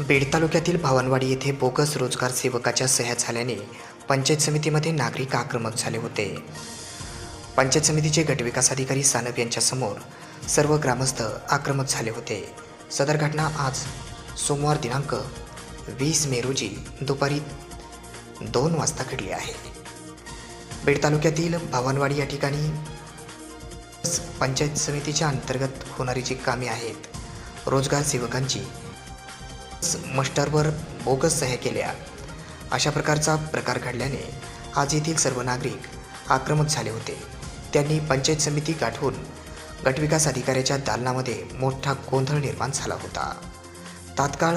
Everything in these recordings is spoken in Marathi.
बीड तालुक्यातील भावनवाडी येथे बोगस रोजगार सेवकाच्या सह्या झाल्याने पंचायत समितीमध्ये नागरिक आक्रमक झाले होते. पंचायत समितीचे गटविकास अधिकारी सानप यांच्यासमोर सर्व ग्रामस्थ आक्रमक झाले होते. सदर घटना आज सोमवार दिनांक वीस मे रोजी दुपारी दोन वाजता घडली आहे. बीड तालुक्यातील भावनवाडी या ठिकाणी पंचायत समितीच्या अंतर्गत होणारी जी कामे आहेत रोजगार सेवकांची मस्टरवर बोगस सह्या केल्या. अशा प्रकारचा प्रकार घडल्याने आज येथील सर्व नागरिक आक्रमक झाले होते. त्यांनी पंचायत समिती गाठवून गटविकास अधिकाऱ्याच्या दालनामध्ये मोठा गोंधळ निर्माण झाला होता. तात्काळ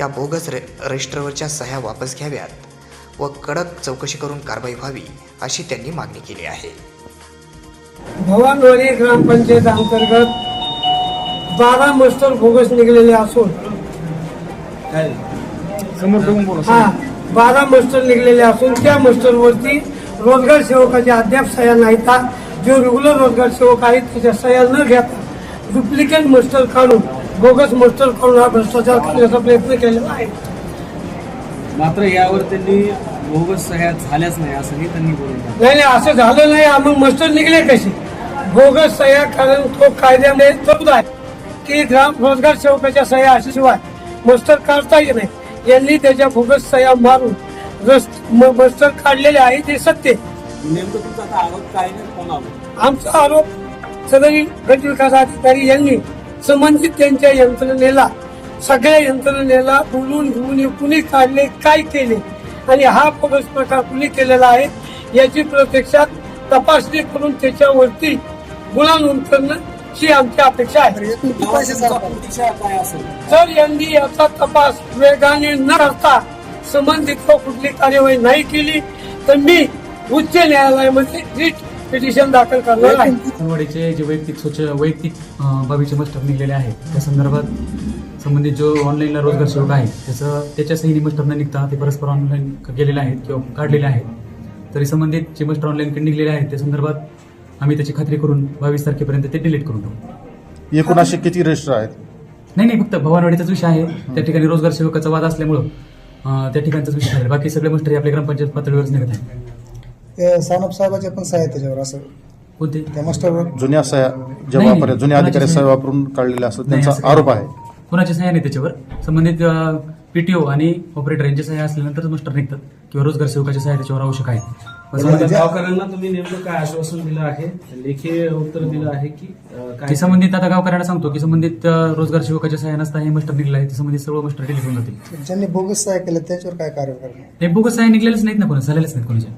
या बोगस रे रजिस्टरवरच्या सह्या वापस घ्याव्यात व कडक चौकशी करून कारवाई व्हावी अशी त्यांनी मागणी केली आहे. भवानवाडी ग्रामपंचायत अंतर्गत बारा मस्टर बोगस निघलेले असून समोर बघून बोला हा बारा मस्टर निघलेले असून त्या मस्टरवरती रोजगार सेवकाच्या अद्याप सह्या नाहीत. जो रेग्युलर रोजगार सेवक आहेत त्याच्या सह्या न घेता डुप्लिकेट मस्टर काढून बोगस मस्टर काढून हा भ्रष्टाचार करण्याचा प्रयत्न केलेला आहे. मात्र यावर त्यांनी बोगस सह्या झाल्याच नाही असंही त्यांनी बोललं नाही नाही असं झालं नाही. हा मग मस्टर निघले कसे? बोगस सह्या कारण तो कायद्यामध्ये तरतूद आहे की ग्राम रोजगार सेवकाच्या सह्या असल्याशिवाय मस्टर काढता नाही यांनी त्याच्या बोगस सह्या मारून मस्टर काढलेले आहे ते सत्य. आमचा आरोप सदरी गट विकास अधिकारी यांनी संबंधित त्यांच्या यंत्रणेला सगळ्या यंत्रणेला बोलून घेऊन कुणी काढले काय केले? आणि हा बोगस प्रकार कुणी केलेला आहे याची प्रत्यक्षात तपासणी करून त्याच्यावरती गुन्हा नोंद करणं ही आमची अपेक्षा आहे. जर यांनी याचा तपास वेगाने न करता संबंधित कुठली कार्यवाही नाही केली तर मी उच्च न्यायालयामध्ये रिट पिटिशन दाखल करणार आहे. जे वैयक्तिक स्वच्छ वैयक्तिक बाबीचे मस्टर निघलेले आहेत त्या संदर्भात संबंधित जो ऑनलाईनला रोजगार सेवक आहे त्याचं त्याच्या सही मस्टर न निघता ते परस्पर ऑनलाईन गेलेले आहेत किंवा काढलेले आहेत. तरी संबंधित जे मस्टर ऑनलाईन निघलेले आहेत त्या संदर्भात आम्ही त्याची खात्री करून बावीस तारखेपर्यंत ते डिलीट करून टाकू. एकूण असे किती रजिस्टर आहेत? नाही नाही फक्त भवानवाडीचाच विषय आहे. त्या ठिकाणी रोजगार सेवकाचा वाद असल्यामुळं अं, त्या ठिकाणचाच विषय आहे. बाकी सगळे मस्टर हे आपल्या ग्रामपंचायत पातळीवरच निघत आहे ते सानप साहेबाचे पण सह्या आहेत त्याच्यावर असं. कोणते? त्या मास्टरवर. जुन्या सह्या नाही, जे नाही. वापर जुन्या अधिकारी कोणाची सह्या? वापरून काढलेल्या असतात नाही, त्यांचा असं आरोप आहे. कोणाची सह्या नाही त्याच्यावर? संबंधित पीटीओ आणि ऑपरेटर यांच्या सह्या असल्यानंतर मस्टर निघतात किंवा रोजगार सेवकाची सह्या त्याच्यावर आवश्यक आहे गावकऱ्यांना तुम्ही नेमकं काय आश्वासन दिलं आहे? लेखी उत्तर दिलं आहे की ते संबंधित आता गावकऱ्यांना सांगतो की संबंधित अं, रोजगार सेवकाच्या सह्या नसता हे मस्टर निघलं आहे ते संबंधित सर्व मस्टर डिलीट होऊन जातील. ज्यांनी बोगस सह्या केल्या त्याच्यावर काय कार्य करणार? हे बोगस सह्या निघलेलेच नाहीत ना कोणी झालेलेच नाहीत कोणाच्या.